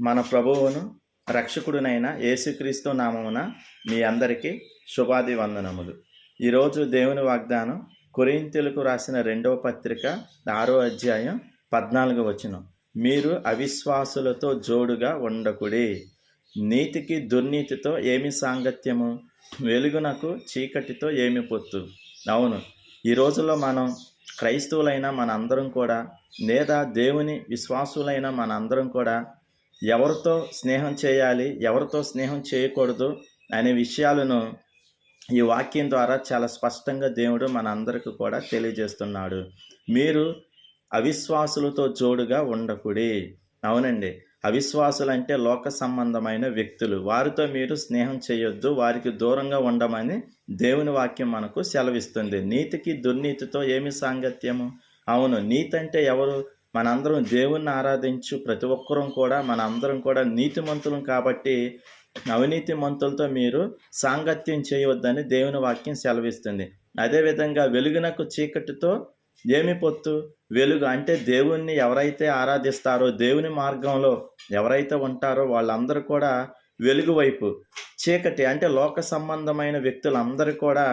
మన ప్రభువును రక్షకుడునైన యేసుక్రీస్తు నామమున మీ అందరికీ శుభాది వందనములు. ఈరోజు దేవుని వాగ్దానం కురింతెలకు రాసిన రెండవ పత్రిక ఆరో అధ్యాయం పద్నాలుగు వచనం. మీరు అవిశ్వాసులతో జోడుగా ఉండకుడి. నీతికి దుర్నీతితో ఏమి సాంగత్యము? వెలుగునకు చీకటితో ఏమి పొత్తు? అవును ఈ రోజుల్లో మనం క్రైస్తవులైన మన అందరం కూడా లేదా దేవుని విశ్వాసులైన మన అందరం కూడా ఎవరితో స్నేహం చేయాలి ఎవరితో స్నేహం చేయకూడదు అనే విషయాలను ఈ వాక్యం ద్వారా చాలా స్పష్టంగా దేవుడు మన కూడా తెలియజేస్తున్నాడు. మీరు అవిశ్వాసులతో జోడుగా ఉండకుడి. అవునండి. అవిశ్వాసులు అంటే లోక సంబంధమైన వ్యక్తులు. వారితో మీరు స్నేహం చేయొద్దు వారికి దూరంగా ఉండమని దేవుని వాక్యం మనకు సెలవిస్తుంది. నీతికి దుర్నీతితో ఏమి సాంగత్యము? అవును నీతి అంటే ఎవరు? మనందరం దేవుణ్ణి ఆరాధించు ప్రతి ఒక్కరం కూడా మన అందరం కూడా నీతిమంతులం కాబట్టి అవినీతి మంతులతో మీరు సాంగత్యం చేయవద్దని దేవుని వాక్యం సెలవిస్తుంది. అదేవిధంగా వెలుగునకు చీకటితో ఏమి పొత్తు? వెలుగు అంటే దేవుణ్ణి ఎవరైతే ఆరాధిస్తారో దేవుని మార్గంలో ఎవరైతే ఉంటారో వాళ్ళందరూ కూడా వెలుగు వైపు చీకటి అంటే లోక సంబంధమైన వ్యక్తులందరూ కూడా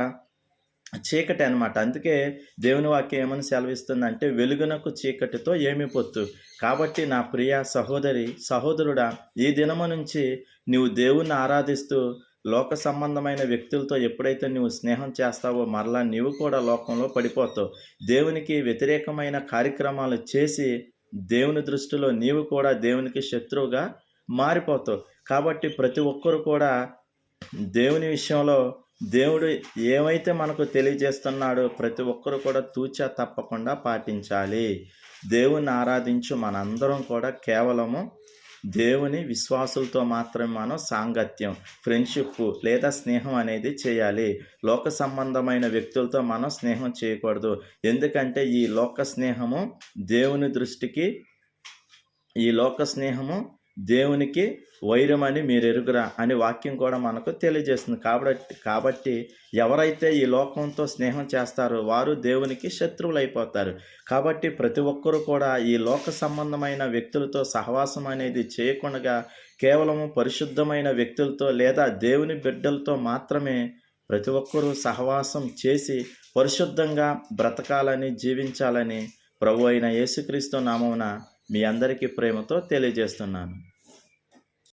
చీకటి అనమాట అందుకే దేవుని వాక్యం ఏమని సెలవిస్తుంది అంటే వెలుగునకు చీకటితో ఏమి పొత్తు. కాబట్టి నా ప్రియ సహోదరి సహోదరుడా ఈ దినము నుంచి నీవు దేవుణ్ణి ఆరాధిస్తూ లోక సంబంధమైన వ్యక్తులతో ఎప్పుడైతే నువ్వు స్నేహం చేస్తావో మరలా నీవు కూడా లోకంలో పడిపోతావు. దేవునికి వ్యతిరేకమైన కార్యక్రమాలు చేసి దేవుని దృష్టిలో నీవు కూడా దేవునికి శత్రువుగా మారిపోతావు. కాబట్టి ప్రతి ఒక్కరు కూడా దేవుని విషయంలో దేవుడు ఏమైతే మనకు తెలియజేస్తున్నాడో ప్రతి ఒక్కరు కూడా తూచా తప్పకుండా పాటించాలి. దేవుని ఆరాధించు మనందరం కూడా కేవలము దేవుని విశ్వాసులతో మాత్రమే మనం సాంగత్యం ఫ్రెండ్షిప్ లేదా స్నేహం అనేది చేయాలి. లోక సంబంధమైన వ్యక్తులతో మనం స్నేహం చేయకూడదు. ఎందుకంటే ఈ లోక స్నేహము దేవుని దృష్టికి ఈ లోక స్నేహము దేవునికి వైరమని మీరు ఎరుగురా అని వాక్యం కూడా మనకు తెలియజేస్తుంది. కాబట్టి కాబట్టి ఎవరైతే ఈ లోకంతో స్నేహం చేస్తారో వారు దేవునికి శత్రువులు అయిపోతారు కాబట్టి ప్రతి ఒక్కరూ కూడా ఈ లోక సంబంధమైన వ్యక్తులతో సహవాసం అనేది చేయకుండా కేవలము పరిశుద్ధమైన వ్యక్తులతో లేదా దేవుని బిడ్డలతో మాత్రమే ప్రతి ఒక్కరూ సహవాసం చేసి పరిశుద్ధంగా బ్రతకాలని జీవించాలని ప్రభు అయిన యేసుక్రీస్తు నామమున మీ అందరికీ ప్రేమతో తెలియజేస్తున్నాను.